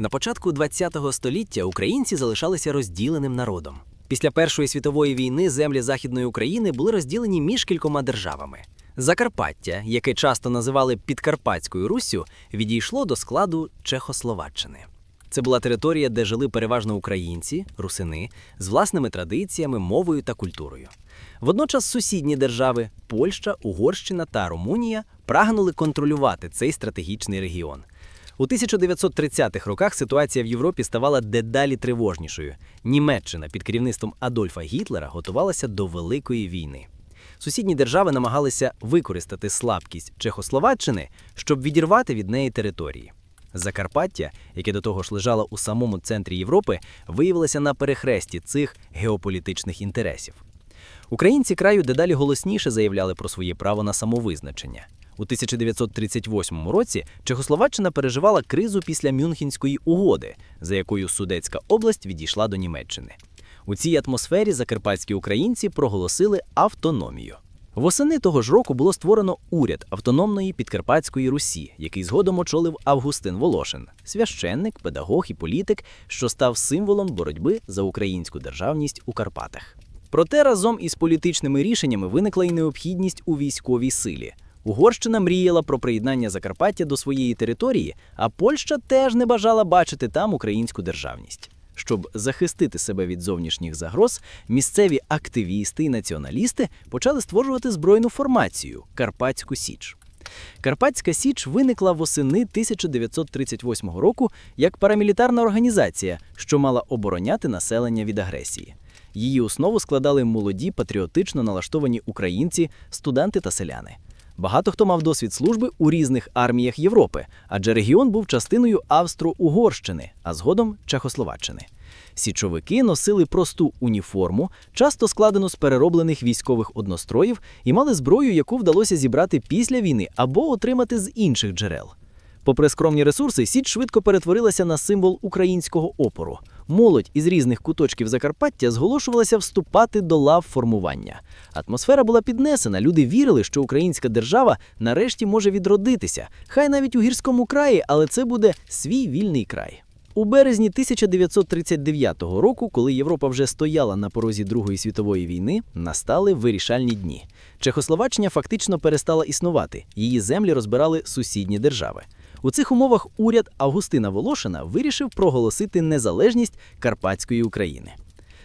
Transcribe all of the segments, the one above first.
На початку ХХ століття українці залишалися розділеним народом. Після Першої світової війни землі Західної України були розділені між кількома державами. Закарпаття, яке часто називали Підкарпатською Руссю, відійшло до складу Чехословаччини. Це була територія, де жили переважно українці, русини, з власними традиціями, мовою та культурою. Водночас сусідні держави Польща, Угорщина та Румунія прагнули контролювати цей стратегічний регіон. У 1930-х роках ситуація в Європі ставала дедалі тривожнішою. Німеччина під керівництвом Адольфа Гітлера готувалася до великої війни. Сусідні держави намагалися використати слабкість Чехословаччини, щоб відірвати від неї території. Закарпаття, яке до того ж лежало у самому центрі Європи, виявилося на перехресті цих геополітичних інтересів. Українці краю дедалі голосніше заявляли про своє право на самовизначення. У 1938 році Чехословаччина переживала кризу після Мюнхенської угоди, за якою Судецька область відійшла до Німеччини. У цій атмосфері закарпатські українці проголосили автономію. Восени того ж року було створено уряд автономної Підкарпатської Русі, який згодом очолив Августин Волошин, священник, педагог і політик, що став символом боротьби за українську державність у Карпатах. Проте разом із політичними рішеннями виникла і необхідність у військовій силі. Угорщина мріяла про приєднання Закарпаття до своєї території, а Польща теж не бажала бачити там українську державність. Щоб захистити себе від зовнішніх загроз, місцеві активісти і націоналісти почали створювати збройну формацію Карпатську Січ. Карпатська Січ виникла восени 1938 року як парамілітарна організація, що мала обороняти населення від агресії. Її основу складали молоді патріотично налаштовані українці, студенти та селяни. Багато хто мав досвід служби у різних арміях Європи, адже регіон був частиною Австро-Угорщини, а згодом Чехословаччини. Січовики носили просту уніформу, часто складену з перероблених військових одностроїв, і мали зброю, яку вдалося зібрати після війни або отримати з інших джерел. Попри скромні ресурси, Січ швидко перетворилася на символ українського опору. Молодь із різних куточків Закарпаття зголошувалася вступати до лав формування. Атмосфера була піднесена. Люди вірили, що українська держава нарешті може відродитися, хай навіть у гірському краї, але це буде свій вільний край. У березні 1939 року, коли Європа вже стояла на порозі Другої світової війни, настали вирішальні дні. Чехословаччина фактично перестала існувати. Її землі розбирали сусідні держави. У цих умовах уряд Августина Волошина вирішив проголосити незалежність Карпатської України.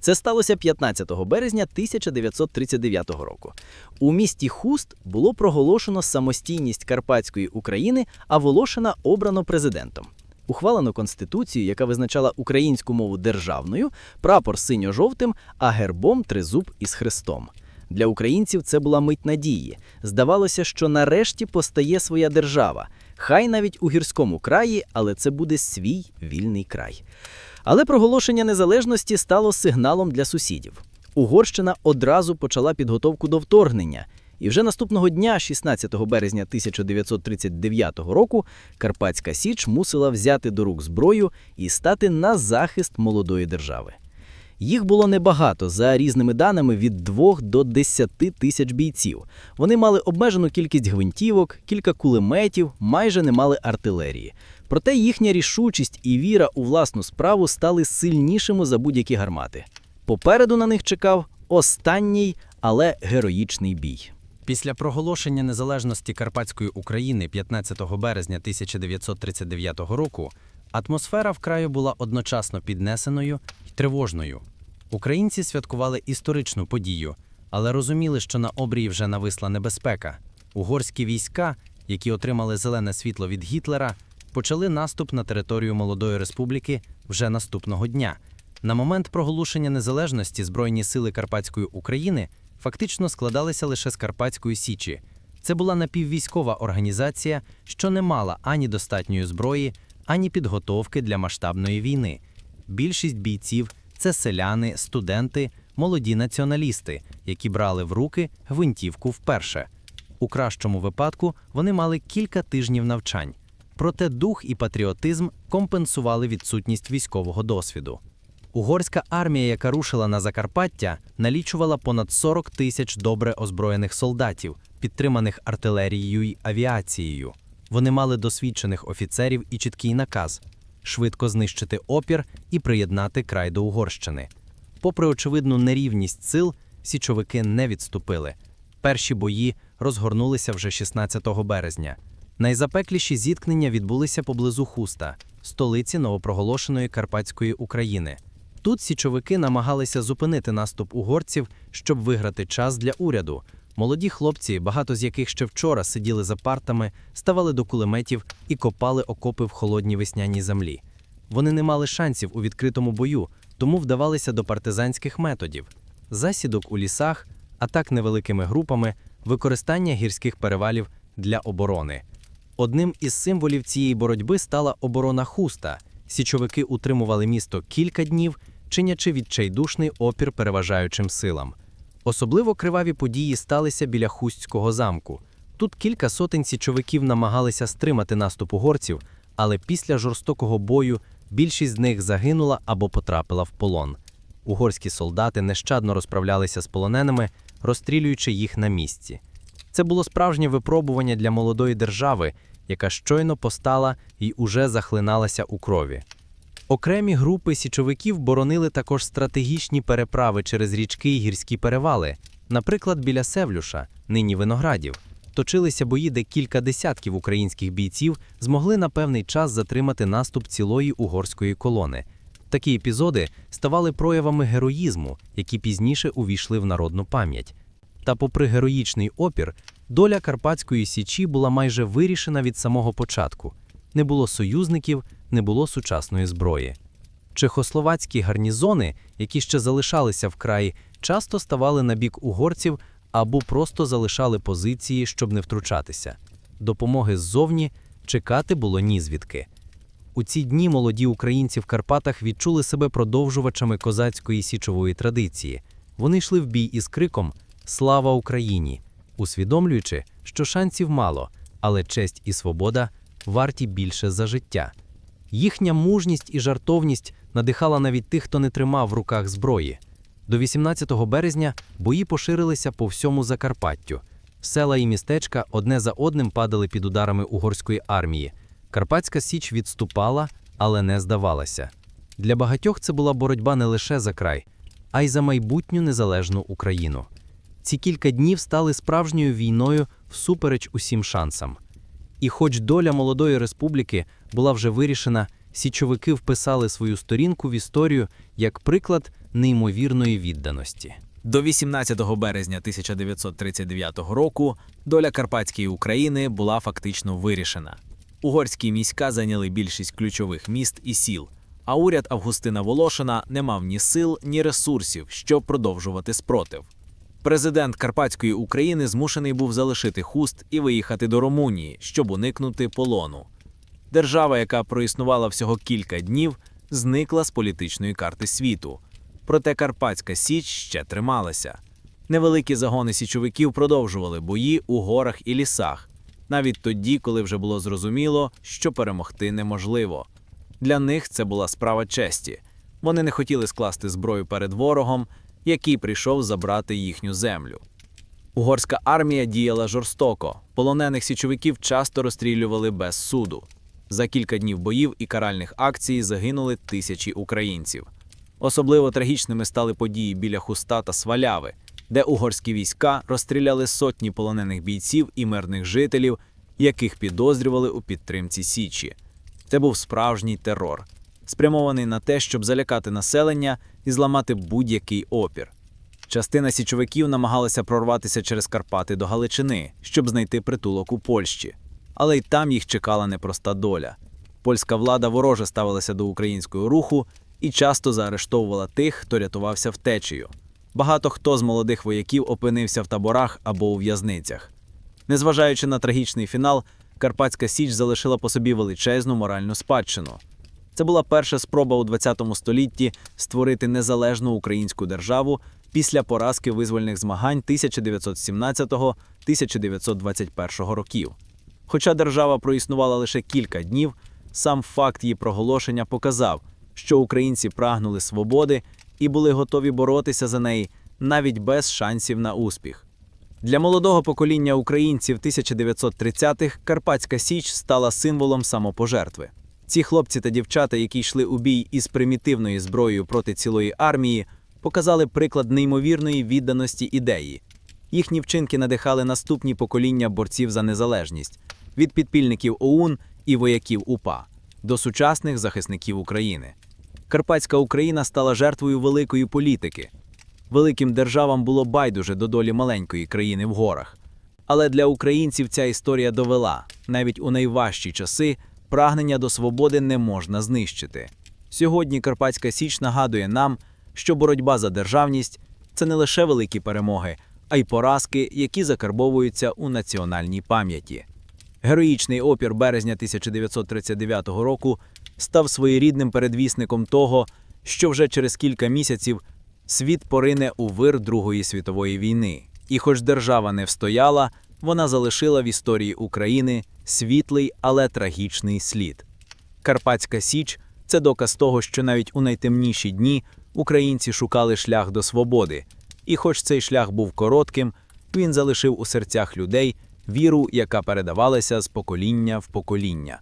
Це сталося 15 березня 1939 року. У місті Хуст було проголошено самостійність Карпатської України, а Волошина обрано президентом. Ухвалено конституцію, яка визначала українську мову державною, прапор синьо-жовтим, а гербом тризуб із хрестом. Для українців це була мить надії. Здавалося, що нарешті постає своя держава. Хай навіть у гірському краї, але це буде свій вільний край. Але проголошення незалежності стало сигналом для сусідів. Угорщина одразу почала підготовку до вторгнення. І вже наступного дня, 16 березня 1939 року, Карпатська Січ мусила взяти до рук зброю і стати на захист молодої держави. Їх було небагато за різними даними від 2 до 10 тисяч бійців. Вони мали обмежену кількість гвинтівок, кілька кулеметів, майже не мали артилерії. Проте їхня рішучість і віра у власну справу стали сильнішими за будь-які гармати. Попереду на них чекав останній, але героїчний бій. Після проголошення незалежності Карпатської України 15 березня 1939 року атмосфера в краю була одночасно піднесеною і тривожною. Українці святкували історичну подію, але розуміли, що на обрії вже нависла небезпека. Угорські війська, які отримали зелене світло від Гітлера, почали наступ на територію молодої республіки вже наступного дня. На момент проголошення незалежності Збройні сили Карпатської України фактично складалися лише з Карпатської Січі. Це була напіввійськова організація, що не мала ані достатньої зброї, ані підготовки для масштабної війни. Більшість бійців це селяни, студенти, молоді націоналісти, які брали в руки гвинтівку вперше. У кращому випадку вони мали кілька тижнів навчань. Проте дух і патріотизм компенсували відсутність військового досвіду. Угорська армія, яка рушила на Закарпаття, налічувала понад 40 тисяч добре озброєних солдатів, підтриманих артилерією й авіацією. Вони мали досвідчених офіцерів і чіткий наказ швидко знищити опір і приєднати край до Угорщини. Попри очевидну нерівність сил, січовики не відступили. Перші бої розгорнулися вже 16 березня. Найзапекліші зіткнення відбулися поблизу Хуста, столиці новопроголошеної Карпатської України. Тут січовики намагалися зупинити наступ угорців, щоб виграти час для уряду. Молоді хлопці, багато з яких ще вчора сиділи за партами, ставали до кулеметів і копали окопи в холодній весняній землі. Вони не мали шансів у відкритому бою, тому вдавалися до партизанських методів: засідок у лісах, атак невеликими групами, використання гірських перевалів для оборони. Одним із символів цієї боротьби стала оборона хуста. Січовики утримували місто кілька днів, чинячи відчайдушний опір переважаючим силам. Особливо криваві події сталися біля хустського замку. Тут кілька сотень січовиків намагалися стримати наступ угорців, але після жорстокого бою більшість з них загинула або потрапила в полон. Угорські солдати нещадно розправлялися з полоненими, розстрілюючи їх на місці. Це було справжнє випробування для молодої держави, яка щойно постала і уже захлиналася у крові. Окремі групи січовиків боронили також стратегічні переправи через річки і гірські перевали, наприклад, біля Севлюша, нині виноградів. Точилися бої, де кілька десятків українських бійців змогли на певний час затримати наступ цілої угорської колони. Такі епізоди ставали проявами героїзму, які пізніше увійшли в народну пам'ять. Та, попри героїчний опір, доля Карпатської січі була майже вирішена від самого початку. Не було союзників, не було сучасної зброї. Чехословацькі гарнізони, які ще залишалися в краї, часто ставали на бік угорців або просто залишали позиції, щоб не втручатися. Допомоги ззовні чекати було ні звідки. У ці дні молоді українці в Карпатах відчули себе продовжувачами козацької січової традиції. Вони йшли в бій із криком Слава Україні! усвідомлюючи, що шансів мало, але честь і свобода варті більше за життя. Їхня мужність і жартовність надихала навіть тих, хто не тримав в руках зброї. До 18 березня бої поширилися по всьому Закарпаттю. Села і містечка одне за одним падали під ударами угорської армії. Карпатська Січ відступала, але не здавалася. Для багатьох це була боротьба не лише за край, а й за майбутню незалежну Україну. Ці кілька днів стали справжньою війною всупереч усім шансам. І хоч доля молодої республіки була вже вирішена, січовики вписали свою сторінку в історію як приклад неймовірної відданості. До 18 березня 1939 року доля Карпатської України була фактично вирішена. Угорські міська зайняли більшість ключових міст і сіл, а уряд Августина Волошина не мав ні сил, ні ресурсів, щоб продовжувати спротив. Президент Карпатської України змушений був залишити хуст і виїхати до Румунії, щоб уникнути полону. Держава, яка проіснувала всього кілька днів, зникла з політичної карти світу. Проте Карпатська Січ ще трималася. Невеликі загони січовиків продовжували бої у горах і лісах, навіть тоді, коли вже було зрозуміло, що перемогти неможливо. Для них це була справа честі. Вони не хотіли скласти зброю перед ворогом, який прийшов забрати їхню землю. Угорська армія діяла жорстоко. Полонених січовиків часто розстрілювали без суду. За кілька днів боїв і каральних акцій загинули тисячі українців. Особливо трагічними стали події біля Хуста та Сваляви, де угорські війська розстріляли сотні полонених бійців і мирних жителів, яких підозрювали у підтримці Січі. Це був справжній терор, спрямований на те, щоб залякати населення і зламати будь-який опір. Частина січовиків намагалася прорватися через Карпати до Галичини, щоб знайти притулок у Польщі. Але й там їх чекала непроста доля. Польська влада вороже ставилася до українського руху і часто заарештовувала тих, хто рятувався втечею. Багато хто з молодих вояків опинився в таборах або у в'язницях. Незважаючи на трагічний фінал, Карпатська Січ залишила по собі величезну моральну спадщину. Це була перша спроба у ХХ столітті створити незалежну українську державу після поразки визвольних змагань 1917-1921 років. Хоча держава проіснувала лише кілька днів, сам факт її проголошення показав, що українці прагнули свободи і були готові боротися за неї навіть без шансів на успіх. Для молодого покоління українців 1930-х Карпатська Січ стала символом самопожертви. Ці хлопці та дівчата, які йшли у бій із примітивною зброєю проти цілої армії, показали приклад неймовірної відданості ідеї. Їхні вчинки надихали наступні покоління борців за незалежність від підпільників ОУН і вояків УПА до сучасних захисників України. Карпатська Україна стала жертвою великої політики. Великим державам було байдуже до долі маленької країни в горах. Але для українців ця історія довела, навіть у найважчі часи прагнення до свободи не можна знищити. Сьогодні Карпатська Січ нагадує нам, що боротьба за державність це не лише великі перемоги, а й поразки, які закарбовуються у національній пам'яті. Героїчний опір березня 1939 року став своєрідним передвісником того, що вже через кілька місяців світ порине у вир Другої світової війни. І хоч держава не встояла, вона залишила в історії України світлий, але трагічний слід. Карпатська Січ це доказ того, що навіть у найтемніші дні українці шукали шлях до свободи. І хоч цей шлях був коротким, він залишив у серцях людей віру, яка передавалася з покоління в покоління.